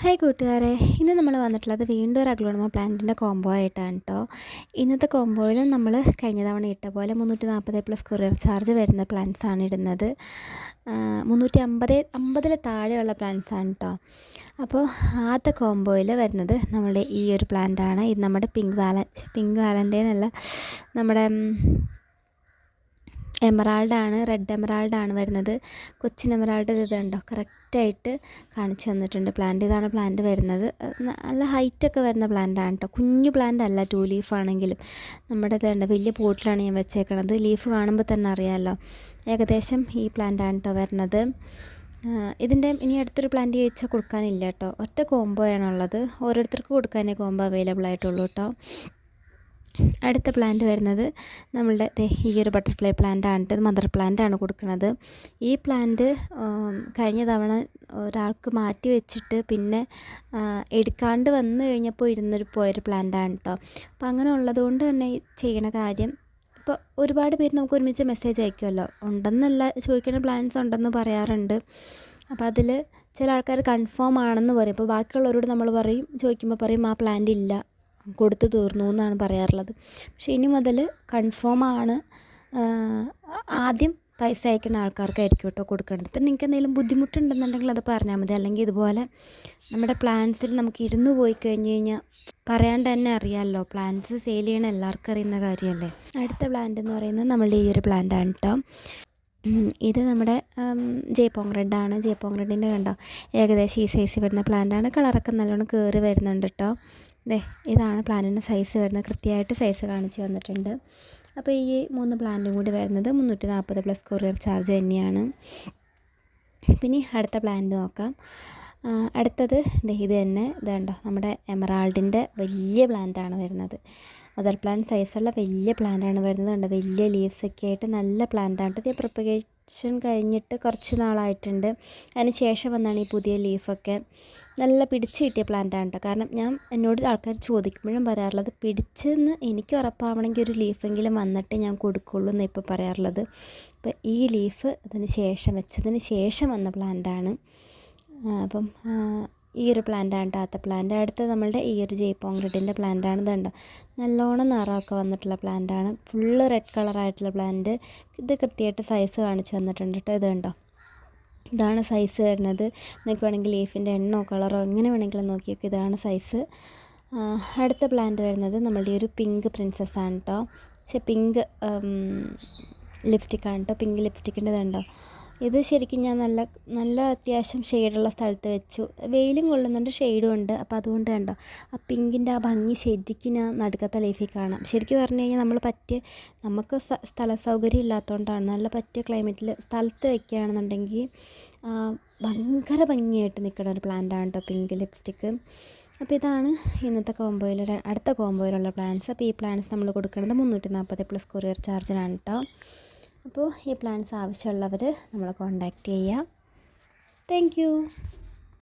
Hi കൂട്ടുകാരെ. ഇന്ന് നമ്മൾ വന്നിട്ടുള്ളത് വീണ്ടും ഒരു അഗ്ലോണമ പ്ലാന്റിന്റെ കോംബോ ആയിട്ടാണ് കേട്ടോ ഇന്നത്തെ കോംബോയിൽ നമ്മൾ കഴിഞ്ഞ തവണ ഇട്ട പോലെ മുന്നൂറ്റി നാൽപ്പത് പ്ലസ് കൊറിയർ ചാർജ് വരുന്ന പ്ലാന്റ്സ് ആണ് ഇടുന്നത്. മുന്നൂറ്റി അമ്പത് അമ്പതിൽ താഴെയുള്ള പ്ലാന്റ്സ് ആണ് കേട്ടോ അപ്പോൾ ആദ്യത്തെ കോംബോയിൽ വരുന്നത് നമ്മുടെ ഈ ഒരു പ്ലാന്റ് ആണ്. ഇത് നമ്മുടെ പിങ്ക് വാലൻ പിങ്ക് വാലന്റെനല്ല നമ്മുടെ എമറാൾഡാണ് റെഡ് എമറാൾഡാണ് വരുന്നത്. കൊച്ചിൻ എമറാൾഡ് ഇതുണ്ടോ കറക്റ്റായിട്ട് കാണിച്ചു തന്നിട്ടുണ്ട്. പ്ലാന്റ് ഇതാണ് പ്ലാന്റ് വരുന്നത്. നല്ല ഹൈറ്റൊക്കെ വരുന്ന പ്ലാന്റാണ് കേട്ടോ കുഞ്ഞു പ്ലാന്റ് അല്ല ടു ലീഫ് ആണെങ്കിലും. നമ്മുടെ ഇതുണ്ട് വലിയ പോട്ടിലാണ് ഞാൻ വെച്ചേക്കണത്. ലീഫ് കാണുമ്പോൾ തന്നെ അറിയാമല്ലോ ഏകദേശം ഈ പ്ലാന്റാണ് കേട്ടോ വരുന്നത്. ഇതിന്റെ ഇനി അടുത്തൊരു പ്ലാന്റ് ചോദിച്ചാൽ കൊടുക്കാനില്ല കേട്ടോ ഒറ്റ കോംബോ ആണുള്ളത്. ഓരോരുത്തർക്ക് കൊടുക്കാനേ കോംബോ അവൈലബിൾ ആയിട്ടുള്ളൂ കേട്ടോ അടുത്ത പ്ലാന്റ് വരുന്നത് നമ്മളുടെ ഈ ഒരു ബട്ടർഫ്ലൈ പ്ലാന്റ് ആണ് ഇത് മദർ പ്ലാന്റ് ആണ് കൊടുക്കുന്നത്. ഈ പ്ലാന്റ് കഴിഞ്ഞ തവണ ഒരാൾക്ക് മാറ്റി വെച്ചിട്ട് പിന്നെ എടുക്കാണ്ട് വന്നു കഴിഞ്ഞപ്പോൾ ഇരുന്നൊരു പോയൊരു പ്ലാന്റ് ആണ് കേട്ടോ അപ്പോൾ അങ്ങനെ ഉള്ളതുകൊണ്ട് തന്നെ ചെയ്യണ കാര്യം ഇപ്പോൾ ഒരുപാട് പേര് നമുക്ക് ഒരുമിച്ച് മെസ്സേജ് അയക്കുമല്ലോ ഉണ്ടെന്നല്ല ചോദിക്കുന്ന പ്ലാൻസ് ഉണ്ടെന്ന് പറയാറുണ്ട്. അപ്പോൾ അതിൽ ചില ആൾക്കാർ കൺഫേം ആണെന്ന് പറയും. ഇപ്പോൾ ബാക്കിയുള്ളവരോട് നമ്മൾ പറയും ചോദിക്കുമ്പോൾ പറയും ആ പ്ലാന്റ് ഇല്ല. കൊടുത്തു തീർന്നു എന്നാണ് പറയാറുള്ളത്. പക്ഷേ ഇനി മുതൽ കൺഫേം ആണ് ആദ്യം പൈസ അയക്കുന്ന ആൾക്കാർക്കായിരിക്കും കേട്ടോ കൊടുക്കേണ്ടത്. ഇപ്പം നിങ്ങൾക്ക് എന്തെങ്കിലും ബുദ്ധിമുട്ടുണ്ടെന്നുണ്ടെങ്കിൽ അത് പറഞ്ഞാൽ മതി. അല്ലെങ്കിൽ ഇതുപോലെ നമ്മുടെ പ്ലാൻസിൽ നമുക്ക് ഇരുന്ന് പോയി കഴിഞ്ഞ് കഴിഞ്ഞാൽ പറയാണ്ട് തന്നെ അറിയാമല്ലോ. പ്ലാൻസ് സെയിൽ ചെയ്യണ എല്ലാവർക്കും അറിയുന്ന കാര്യമല്ലേ? അടുത്ത പ്ലാന്റ് എന്ന് പറയുന്നത് നമ്മളുടെ ഈ ഒരു പ്ലാന്റാണ് കേട്ടോ. ഇത് നമ്മുടെ ജയ്പോങ് റെഡാണ് ജയ്പോങ് റെഡിന്റെ കണ്ടോ? ഏകദേശം ഈ സൈസ് വരുന്ന പ്ലാന്റാണ് കളറൊക്കെ നല്ലോണം കയറി വരുന്നുണ്ട് കേട്ടോ. ദേ ഇതാണ് പ്ലാനിന്റെ സൈസ് വരുന്നത്. കൃത്യമായിട്ട് സൈസ് കാണിച്ച് വന്നിട്ടുണ്ട് അപ്പോൾ ഈ മൂന്ന് പ്ലാന്റും കൂടി വരുന്നത് മുന്നൂറ്റി നാൽപ്പത് പ്ലസ് കൊറിയർ ചാർജ് തന്നെയാണ്. പിന്നെ അടുത്ത പ്ലാന്റ് നോക്കാം. അടുത്തത് ഇത് തന്നെ. ഇതുണ്ടോ നമ്മുടെ എമറാൾഡിന്റെ വലിയ പ്ലാന്റാണ് വരുന്നത്. മദർ പ്ലാന്റ് സൈസുള്ള വലിയ പ്ലാന്റാണ് വരുന്നത്. കണ്ടോ വലിയ ലീവ്സൊക്കെ ആയിട്ട് നല്ല പ്ലാന്റാണ്. ഇത് പ്രൊപ്പഗേഷൻ കഴിഞ്ഞിട്ട് കുറച്ച് നാളായിട്ടുണ്ട്. അതിന് ശേഷം വന്നാണ് ഈ പുതിയ ലീഫൊക്കെ. നല്ല പിടിച്ച് കിട്ടിയ പ്ലാന്റാണ് കേട്ടോ കാരണം ഞാൻ എന്നോട് ആൾക്കാർ ചോദിക്കുമ്പോഴും പറയാറുള്ളത് പിടിച്ചെന്ന് എനിക്ക് ഉറപ്പാവണമെങ്കിൽ ഒരു ലീഫെങ്കിലും വന്നിട്ട് ഞാൻ കൊടുക്കുള്ളൂ എന്ന് ഇപ്പോൾ പറയാറുള്ളത്. അപ്പോൾ ഈ ലീഫ് അതിന് ശേഷം വെച്ചതിന് ശേഷം വന്ന പ്ലാന്റാണ് അപ്പം ഈ ഒരു പ്ലാന്റാണ് ടാത്ത പ്ലാന്റ്. അടുത്ത് നമ്മളുടെ ഈ ഒരു ജയ്പോങ് റെഡിന്റെ പ്ലാന്റാണ് ഇതുണ്ട്. നല്ലോണം നിറമൊക്കെ വന്നിട്ടുള്ള പ്ലാന്റാണ്. ഫുള്ള് റെഡ് കളറായിട്ടുള്ള പ്ലാന്റ്. ഇത് കൃത്യമായിട്ട് സൈസ് കാണിച്ച് വന്നിട്ടുണ്ട് കേട്ടോ ഇതുണ്ടോ? ഇതാണ് സൈസ് വരുന്നത്. നിങ്ങൾക്ക് വേണമെങ്കിൽ ലീഫിന്റെ എണ്ണോ കളറോ എങ്ങനെ വേണമെങ്കിലും നോക്കിയൊക്കെ ഇതാണ് സൈസ് അടുത്ത പ്ലാന്റ് വരുന്നത് നമ്മളുടെ ഒരു പിങ്ക് പ്രിൻസസ് ആണ് കേട്ടോ പക്ഷേ പിങ്ക് ലിപ്സ്റ്റിക്കാണ് കേട്ടോ പിങ്ക് ലിപ്സ്റ്റിക്കിന്റെ ഇതുണ്ടോ? ഇത് ശരിക്കും ഞാൻ നല്ല നല്ല അത്യാവശ്യം ഷെയ്ഡുള്ള സ്ഥലത്ത് വെച്ചു. വെയിലും കൊള്ളുന്നുണ്ട് ഷെയ്ഡും ഉണ്ട്. അപ്പോൾ അതുകൊണ്ട് കണ്ടോ ആ പിങ്കിന്റെ ആ ഭംഗി ശരിക്കും ഞാൻ നടുക്കത്തെ ലൈഫിൽ കാണാം. ശരിക്കും പറഞ്ഞു കഴിഞ്ഞാൽ നമ്മൾ പറ്റിയ നമുക്ക് സ്ഥല സൗകര്യം ഇല്ലാത്തതുകൊണ്ടാണ് നല്ല പറ്റിയ ക്ലൈമറ്റിൽ സ്ഥലത്ത് വെക്കുകയാണെന്നുണ്ടെങ്കിൽ ഭയങ്കര ഭംഗിയായിട്ട് നിൽക്കുന്ന ഒരു പ്ലാന്റാണ് കേട്ടോ പിങ്ക് ലിപ്സ്റ്റിക്ക് അപ്പോൾ ഇതാണ് ഇന്നത്തെ കോംബോയിൽ അടുത്ത കോംബോയിലുള്ള പ്ലാൻസ് അപ്പോൾ ഈ പ്ലാൻസ് നമ്മൾ കൊടുക്കുന്നത് മുന്നൂറ്റി നാൽപ്പത് പ്ലസ് കൊറിയർ ചാർജിനാണ് കേട്ടോ അപ്പോൾ ഈ പ്ലാൻസ് ആവശ്യമുള്ളവർ നമ്മളെ കോണ്ടാക്റ്റ് ചെയ്യാം. താങ്ക്